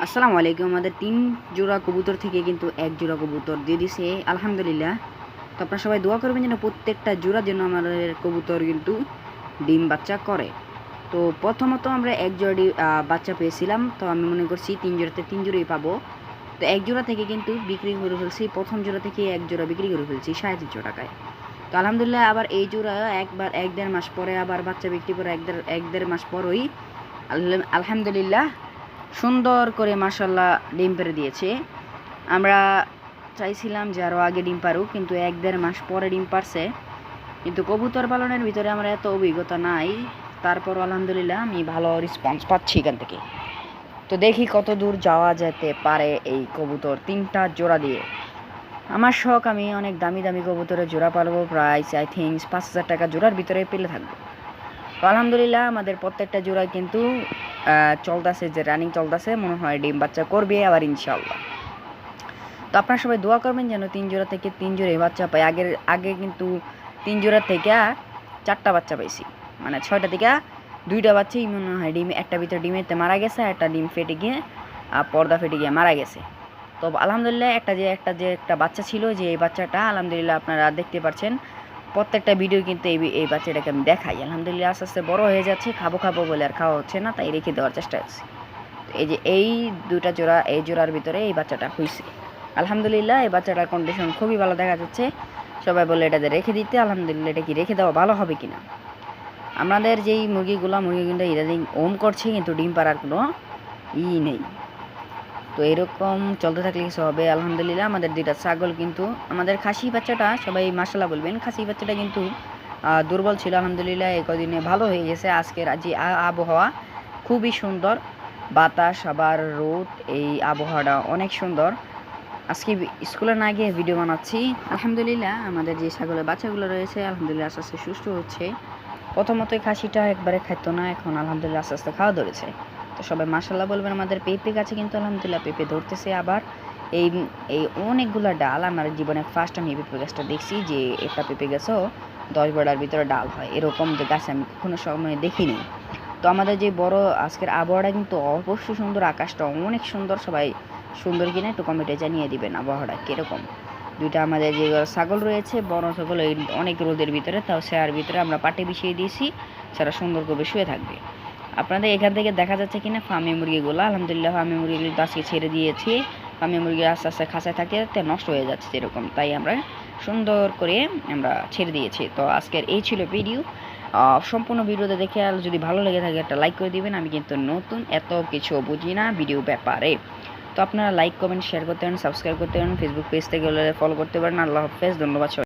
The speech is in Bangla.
আসসালামু আলাইকুম। আমাদের তিন জোড়া কবুতর থেকে কিন্তু এক জোড়া কবুতর দিয়ে দিছে। আলহামদুলিল্লাহ। তো আপনারা সবাই দোয়া করবেন যেন প্রত্যেকটা জোড়ার জন্য আমাদের কবুতর কিন্তু ডিম বাচ্চা করে। তো প্রথমত আমরা এক জোড়া বাচ্চা পেয়েছিলাম। তো আমি মনে করছি তিন জোড়াতে তিন জোড়াই পাবো। তো এক জোড়া থেকে কিন্তু বিক্রি করে ফেলছি। প্রথম জোড়া থেকে এক জোড়া বিক্রি করে ফেলছি সাড়ে তিনশো টাকায়। তো আলহামদুলিল্লাহ আবার এই জোড়া একবার, এক দেড় মাস পরে আবার বাচ্চা বিক্রি করে এক দেড় এক দেড় মাস পরই আলহাম- আলহামদুলিল্লাহ সুন্দর করে মাসাল্লাহ ডিম পেড়ে দিয়েছে। আমরা চাইছিলাম যে আরও আগে ডিম পারুক, কিন্তু এক দেড় মাস পরে ডিম পারছে। কিন্তু কবুতর পালনের ভিতরে আমার এত অভিজ্ঞতা নাই। তারপর আলহামদুলিল্লাহ আমি ভালো রেসপন্স পাচ্ছি এখান থেকে। তো দেখি কত দূর যাওয়া যেতে পারে এই কবুতর তিনটা জোড়া দিয়ে। আমার শখ, আমি অনেক দামি দামি কবুতরের জোড়া পালবো। প্রাইস আই থিঙ্ক পাঁচ হাজার টাকা জোড়ার ভিতরে পেলে থাকব। আলহামদুলিল্লাহ আমাদের প্রত্যেকটা জোড়া কিন্তু চলতেছে, যে রানিং চলতেছে, মনে হয় ডিম বাচ্চা করবে আবার ইনশাল্লাহ তো আপনারা সবাই দোয়া করবেন যেন তিন জোড়া থেকে তিন জোড়া বাচ্চা পাই। আগের, আগে কিন্তু তিন জোড়া থেকে চারটা বাচ্চা পাইছি। মানে ছয়টা থেকে দুইটা বাচ্চাই মনে হয় ডিম, একটা ভিতরে ডিমেতে মারা গেছে, একটা ডিম ফেটে গিয়ে পর্দা ফেটে গিয়ে মারা গেছে। তো আলহামদুলিল্লাহ একটা যে একটা যে একটা বাচ্চা ছিল, যে এই বাচ্চাটা আলহামদুলিল্লাহ আপনারা দেখতে পাচ্ছেন প্রত্যেকটা ভিডিও কিন্তু এই এই বাচ্চাটাকে আমি দেখাই। আলহামদুলিল্লাহ আস্তে আস্তে বড় হয়ে যাচ্ছে, খাব খাব বলে আর খাওয়া হচ্ছে না, তাই রেখে দেওয়ার চেষ্টা করছি। এই যে এই দুটা জোড়া, এই জোড়ার ভিতরে এই বাচ্চাটা হয়েছে আলহামদুলিল্লাহ এই বাচ্চাটার কন্ডিশন খুবই ভালো দেখা যাচ্ছে। সবাই বলে এটাতে রেখে দিতে, আলহামদুলিল্লাহ এটা কি রেখে দেওয়া ভালো হবে কি না আমাদের যেই মুরগিগুলো মুরগিগুলো ইদানিং ওম করছে, কিন্তু ডিম পাড়ার কোনো ই নেই। তো এরকম চলতে থাকলে কিছু হবে? আলহামদুলিল্লাহ, আমাদের দুইটা ছাগল কিন্তু, আমাদের খাসি বাচ্চাটা, সবাই মাসাল্লাহ বলবেন, খাসি বাচ্চাটা কিন্তু দুর্বল ছিল, আলহামদুলিল্লাহ এই কদিনে ভালো হয়ে গেছে। আজকের যে আবহাওয়া খুবই সুন্দর। বাতাস, আবার রোদ, এই আবহাওয়াটা অনেক সুন্দর। আজকে স্কুলে না গিয়ে ভিডিও বানাচ্ছি। আলহামদুলিল্লাহ, আমাদের যে ছাগলের বাচ্চাগুলো রয়েছে, আলহামদুলিল্লাহ আস্তে আস্তে সুস্থ হচ্ছে। প্রথমত খাসিটা একবারে খাইতো না, এখন আলহামদুলিল্লাহ আস্তে আস্তে খাওয়া ধরেছে। তো সবাই মাসাল্লাহ বলবেন, আমাদের পেঁপে গাছে কিন্তু আলহামদুলিল্লাহ পেঁপে ধরতেছে আবার। এই এই অনেকগুলো ডাল আমার জীবনে ফার্স্ট আমি পেঁপে গাছটা দেখছি যে একটা পেঁপে গাছও দশ বারোটার ভিতরে ডাল হয়। এরকম যে গাছ আমি কখনো সময় দেখিনি। তো আমাদের যে বড় আজকের আবহাওয়াটা কিন্তু অবশ্যই সুন্দর, আকাশটা অনেক সুন্দর, সবাই সুন্দর কিনা একটু কমেন্টে জানিয়ে দিবেন আবহাওয়াটা কীরকম। দুইটা আমাদের যে ছাগল রয়েছে, বড় ছাগল অনেক রোদের ভিতরে, তাও সেয়ার ভিতরে আমরা পাটে বিছিয়ে দিয়েছি সেটা সুন্দর করে শুয়ে থাকবে। আপনাদের এখান থেকে দেখা যাচ্ছে কিনা? ফার্মি মুরগিগুলো, আলহামদুলিল্লাহ ফার্মি মুরগিগুলো তো আজকে ছেড়ে দিয়েছি। ফার্মি মুরগি আস্তে আস্তে খাঁচায় থাকতে থাকতে নষ্ট হয়ে যাচ্ছে এরকম। তাই আমরা সুন্দর করে আমরা ছেড়ে দিয়েছি। তো আজকের এই ছিল ভিডিও। সম্পূর্ণ ভিডিওতে দেখে আর যদি ভালো লেগে থাকে একটা লাইক করে দিবেন। আমি কিন্তু নতুন, এত কিছু বুঝি না ভিডিও ব্যাপারে। তো আপনারা লাইক, কমেন্ট শেয়ার করতে পারেন সাবস্ক্রাইব করতে পারেন। ফেসবুক পেজ থেকে ফলো করতে পারেন। আল্লাহ হাফেজ, ধন্যবাদ।